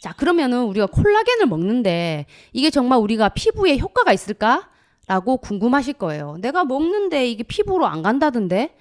자, 그러면은 우리가 콜라겐을 먹는데 이게 정말 우리가 피부에 효과가 있을까? 라고 궁금하실 거예요. 내가 먹는데 이게 피부로 안 간다던데?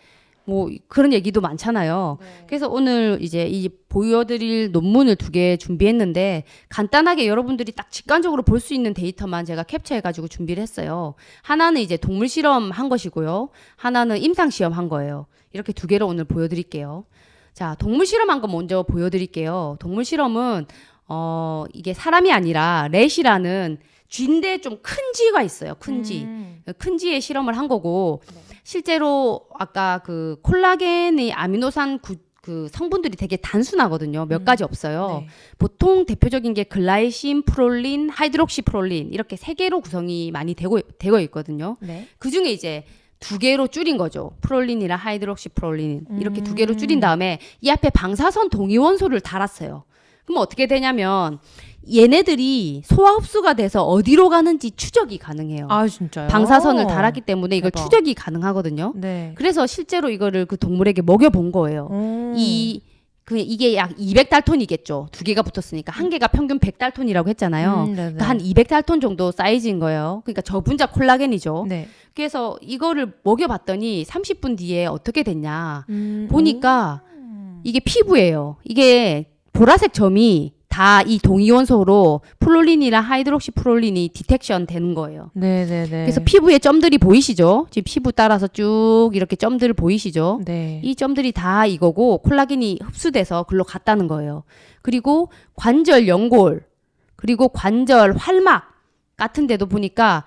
뭐 그런 얘기도 많잖아요. 그래서 오늘 이제 이 보여드릴 논문을 두 개 준비했는데 간단하게 여러분들이 딱 직관적으로 볼 수 있는 데이터만 제가 캡처해가지고 준비를 했어요. 하나는 이제 동물 실험 한 것이고요. 하나는 임상 시험 한 거예요. 이렇게 두 개를 오늘 보여드릴게요. 자, 동물 실험한 거 먼저 보여드릴게요. 동물 실험은 어 이게 사람이 아니라 렛이라는 쥐인데 좀 큰 쥐가 있어요. 큰 쥐. 음. 큰 쥐의 실험을 한 거고 실제로 아까 그 콜라겐의 아미노산 구, 그 성분들이 되게 단순하거든요. 몇 음. 가지 없어요. 네. 보통 대표적인 게 글라이신, 프롤린, 하이드록시 프롤린 이렇게 세 개로 구성이 많이 되고 되어 있거든요. 네. 그 중에 이제 두 개로 줄인 거죠. 프롤린이랑 하이드록시 프롤린 이렇게 두 개로 음. 줄인 다음에 이 앞에 방사선 동위원소를 달았어요. 그럼 어떻게 되냐면 얘네들이 소화 흡수가 돼서 어디로 가는지 추적이 가능해요. 아 진짜요? 방사선을 달았기 때문에 이걸 대박. 추적이 가능하거든요. 네. 그래서 실제로 이거를 그 동물에게 먹여본 거예요. 오. 이, 그, 이게 약 200달톤이겠죠. 두 개가 붙었으니까. 한 개가 평균 100달톤이라고 했잖아요. 음. 그러니까 한 200달톤 정도 사이즈인 거예요. 그러니까 저분자 콜라겐이죠. 네. 그래서 이거를 먹여봤더니 30분 뒤에 어떻게 됐냐. 음, 보니까 음. 이게 피부예요. 이게 보라색 점이 다 이 동위원소로 프롤린이랑 하이드록시 프롤린이 디텍션 되는 거예요. 네네네. 그래서 피부에 점들이 보이시죠? 지금 피부 따라서 쭉 이렇게 점들 보이시죠? 네. 이 점들이 다 이거고 콜라겐이 흡수돼서 글로 갔다는 거예요. 그리고 관절 연골 그리고 관절 활막 같은 데도 보니까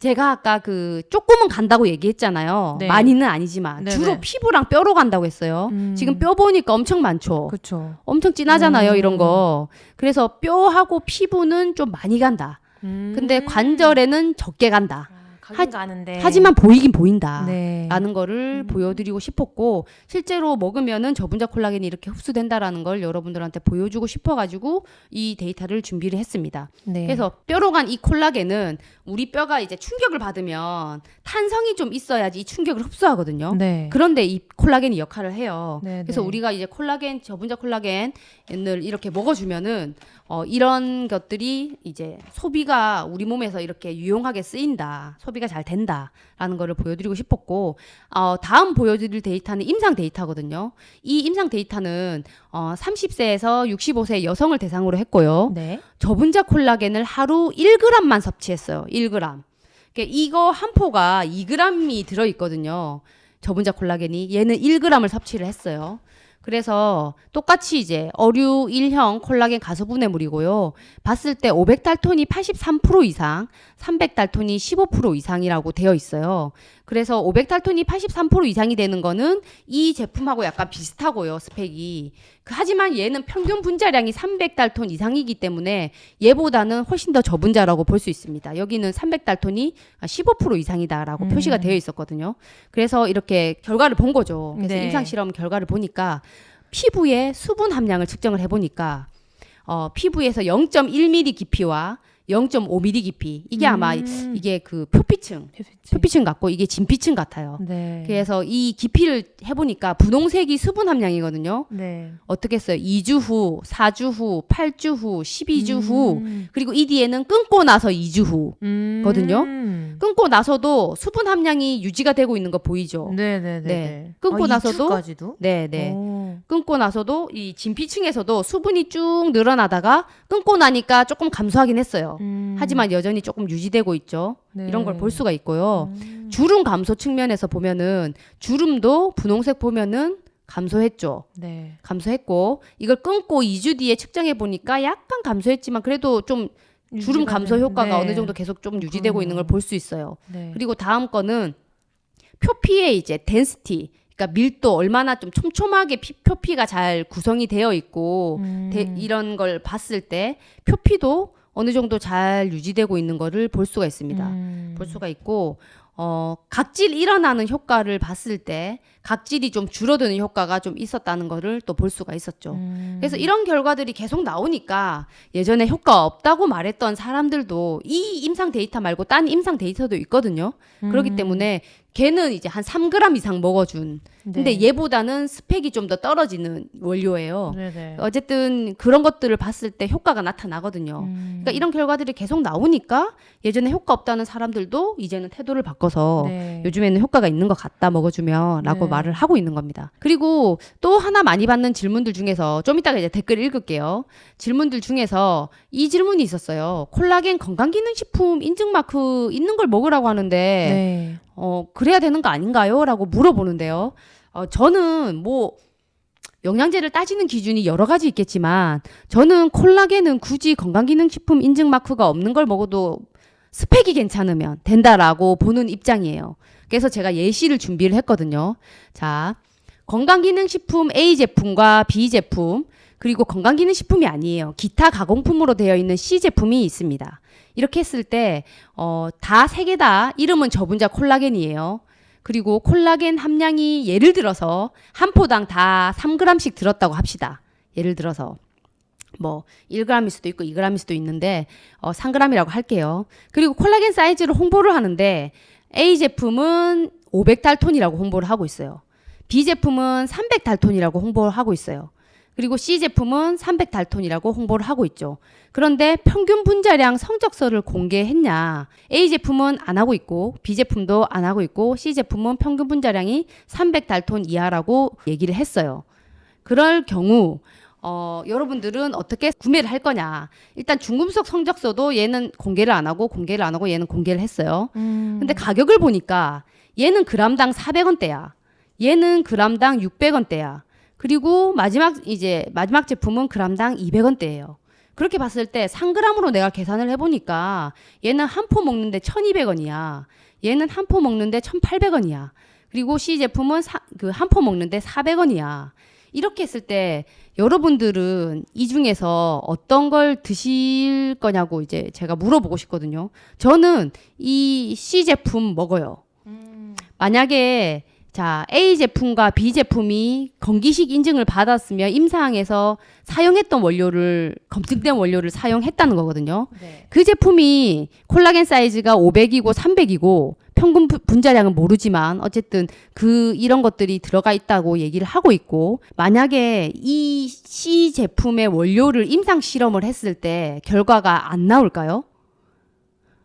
제가 아까 그 조금은 간다고 얘기했잖아요. 네. 많이는 아니지만 네네. 주로 피부랑 뼈로 간다고 했어요. 음. 지금 뼈 보니까 엄청 많죠. 그렇죠. 엄청 진하잖아요, 음. 이런 거. 그래서 뼈하고 피부는 좀 많이 간다. 음. 근데 관절에는 적게 간다. 가는데. 하지만 보이긴 보인다. 네. 라는 거를 음. 보여드리고 싶었고 실제로 먹으면은 저분자 콜라겐이 이렇게 흡수된다라는 걸 여러분들한테 보여주고 싶어가지고 이 데이터를 준비를 했습니다. 네. 그래서 뼈로 간 이 콜라겐은 우리 뼈가 이제 충격을 받으면 탄성이 좀 있어야지 이 충격을 흡수하거든요. 네. 그런데 이 콜라겐이 역할을 해요. 네, 그래서 네. 우리가 이제 콜라겐 저분자 콜라겐을 이렇게 먹어주면은 어, 이런 것들이 이제 소비가 우리 몸에서 이렇게 유용하게 쓰인다, 소비 가 잘 된다라는 거를 보여드리고 싶었고 어, 다음 보여드릴 데이터는 임상 데이터거든요. 이 임상 데이터는 어, 30세에서 65세 여성을 대상으로 했고요. 네. 저분자 콜라겐을 하루 1g만 섭취했어요. 1g. 그러니까 이거 한 포가 2g이 들어 있거든요. 저분자 콜라겐이 얘는 1g을 섭취를 했어요. 그래서 똑같이 이제 어류 1형 콜라겐 가소분해물이고요. 봤을 때 500달톤이 83% 이상, 300달톤이 15% 이상이라고 되어 있어요. 그래서 500달톤이 83% 이상이 되는 거는 이 제품하고 약간 비슷하고요, 스펙이. 그, 하지만 얘는 평균 분자량이 300달톤 이상이기 때문에 얘보다는 훨씬 더 저분자라고 볼 수 있습니다. 여기는 300달톤이 15% 이상이다라고 음. 표시가 되어 있었거든요. 그래서 이렇게 결과를 본 거죠. 그래서 네. 임상 실험 결과를 보니까 피부의 수분 함량을 측정을 해보니까 어, 피부에서 0.1mm 깊이와 0.5mm 깊이 이게 아마 음. 이게 그 표피층 표피층 같고 이게 진피층 같아요. 네. 그래서 이 깊이를 해보니까 분홍색이 수분 함량이거든요. 네. 어떻게 했어요? 2주 후, 4주 후, 8주 후, 12주 후, 음. 그리고 이 뒤에는 끊고 나서 2주 후. 음. 거든요. 끊고 나서도 수분 함량이 유지가 되고 있는 거 보이죠? 네네네. 네. 끊고 나서도 까지도 네, 네. 오. 끊고 나서도 이 진피층에서도 수분이 쭉 늘어나다가 끊고 나니까 조금 감소하긴 했어요. 음. 하지만 여전히 조금 유지되고 있죠. 네. 이런 걸 볼 수가 있고요. 음. 주름 감소 측면에서 보면은 주름도 분홍색 보면은 감소했죠. 네. 감소했고 이걸 끊고 2주 뒤에 측정해 보니까 약간 감소했지만 그래도 좀 주름 감소 된- 효과가 네. 어느 정도 계속 좀 유지되고 있는 걸 볼 수 있어요. 네. 그리고 다음 거는 표피의 이제 덴시티 그러니까 밀도 얼마나 좀 촘촘하게 피, 표피가 잘 구성이 되어 있고 음. 대- 이런 걸 봤을 때 표피도 어느 정도 잘 유지되고 있는 거를 볼 수가 있습니다. 음. 볼 수가 있고 어, 각질 일어나는 효과를 봤을 때 각질이 좀 줄어드는 효과가 좀 있었다는 거를 또 볼 수가 있었죠. 음. 그래서 이런 결과들이 계속 나오니까 예전에 효과 없다고 말했던 사람들도 이 임상 데이터 말고 딴 임상 데이터도 있거든요. 그렇기 음. 때문에 걔는 이제 한 3g 이상 먹어준. 근데 네. 얘보다는 스펙이 좀 더 떨어지는 원료예요. 네네. 어쨌든 그런 것들을 봤을 때 효과가 나타나거든요. 음. 그러니까 이런 결과들이 계속 나오니까 예전에 효과 없다는 사람들도 이제는 태도를 바꿔서 네. 요즘에는 효과가 있는 것 같다 먹어주면 라고 네. 말을 하고 있는 겁니다. 그리고 또 하나 많이 받는 질문들 중에서 좀 이따가 이제 댓글 읽을게요. 질문들 중에서 이 질문이 있었어요. 콜라겐 건강기능식품 인증 마크 있는 걸 먹으라고 하는데 네. 어, 그래야 되는 거 아닌가요? 라고 물어보는데요. 어, 저는 뭐, 영양제를 따지는 기준이 여러 가지 있겠지만, 저는 콜라겐은 굳이 건강기능식품 인증 마크가 없는 걸 먹어도 스펙이 괜찮으면 된다라고 보는 입장이에요. 그래서 제가 예시를 준비를 했거든요. 자, 건강기능식품 A 제품과 B 제품, 그리고 건강기능식품이 아니에요. 기타 가공품으로 되어 있는 C 제품이 있습니다. 이렇게 했을 때, 어, 다 세 개 다 이름은 저분자 콜라겐이에요. 그리고 콜라겐 함량이 예를 들어서 한 포당 다 3g씩 들었다고 합시다. 예를 들어서 뭐 1g일 수도 있고 2g일 수도 있는데 어 3g이라고 할게요. 그리고 콜라겐 사이즈를 홍보를 하는데 A 제품은 500달톤이라고 홍보를 하고 있어요. B 제품은 300달톤이라고 홍보를 하고 있어요. 그리고 C 제품은 300달톤이라고 홍보를 하고 있죠. 그런데 평균 분자량 성적서를 공개했냐? A 제품은 안 하고 있고 B 제품도 안 하고 있고 C 제품은 평균 분자량이 300달톤 이하라고 얘기를 했어요. 그럴 경우 어, 여러분들은 어떻게 구매를 할 거냐? 일단 중금속 성적서도 얘는 공개를 안 하고 공개를 안 하고 얘는 공개를 했어요. 음. 근데 가격을 보니까 얘는 그람당 400원대야. 얘는 그람당 600원대야. 그리고 마지막 이제 마지막 제품은 그람당 200원대예요. 그렇게 봤을 때 3g으로 내가 계산을 해보니까 얘는 한 포 먹는데 1,200원이야. 얘는 한 포 먹는데 1,800원이야. 그리고 C 제품은 그 한 포 먹는데 400원이야. 이렇게 했을 때 여러분들은 이 중에서 어떤 걸 드실 거냐고 이제 제가 물어보고 싶거든요. 저는 이 C 제품 먹어요. 만약에 자 A 제품과 B 제품이 건기식 인증을 받았으면 임상에서 사용했던 원료를 검증된 원료를 사용했다는 거거든요. 네. 그 제품이 콜라겐 사이즈가 500이고 300이고 평균 부- 분자량은 모르지만 어쨌든 그 이런 것들이 들어가 있다고 얘기를 하고 있고 만약에 이 C 제품의 원료를 임상 실험을 했을 때 결과가 안 나올까요?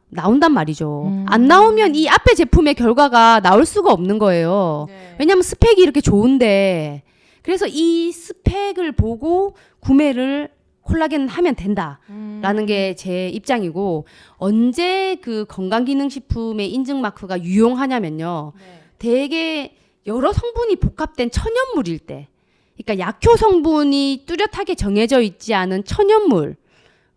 나온단 말이죠. 음. 안 나오면 이 앞에 제품의 결과가 나올 수가 없는 거예요. 네. 왜냐하면 스펙이 이렇게 좋은데 그래서 이 스펙을 보고 구매를 콜라겐 하면 된다. 음. 라는 게제 입장이고 언제 그 건강기능식품의 인증 마크가 유용하냐면요. 네. 되게 여러 성분이 복합된 천연물일 때, 그러니까 약효 성분이 뚜렷하게 정해져 있지 않은 천연물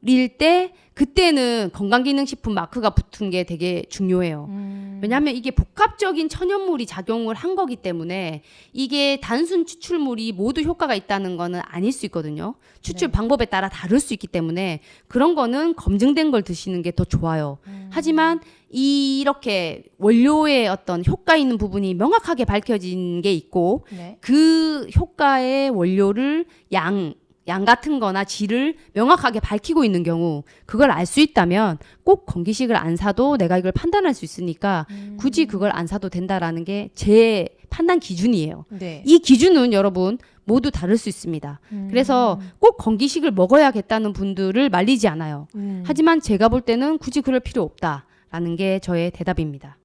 일때 그때는 건강기능식품 마크가 붙은 게 되게 중요해요. 음. 왜냐하면 이게 복합적인 천연물이 작용을 한 거기 때문에 이게 단순 추출물이 모두 효과가 있다는 거는 아닐 수 있거든요. 추출 네. 방법에 따라 다를 수 있기 때문에 그런 거는 검증된 걸 드시는 게 더 좋아요. 음. 하지만 이렇게 원료의 어떤 효과 있는 부분이 명확하게 밝혀진 게 있고 네. 그 효과의 원료를 양, 양 같은 거나 질을 명확하게 밝히고 있는 경우 그걸 알 수 있다면 꼭 건기식을 안 사도 내가 이걸 판단할 수 있으니까 음. 굳이 그걸 안 사도 된다라는 게 제 판단 기준이에요. 네. 이 기준은 여러분 모두 다를 수 있습니다. 음. 그래서 꼭 건기식을 먹어야겠다는 분들을 말리지 않아요. 음. 하지만 제가 볼 때는 굳이 그럴 필요 없다라는 게 저의 대답입니다.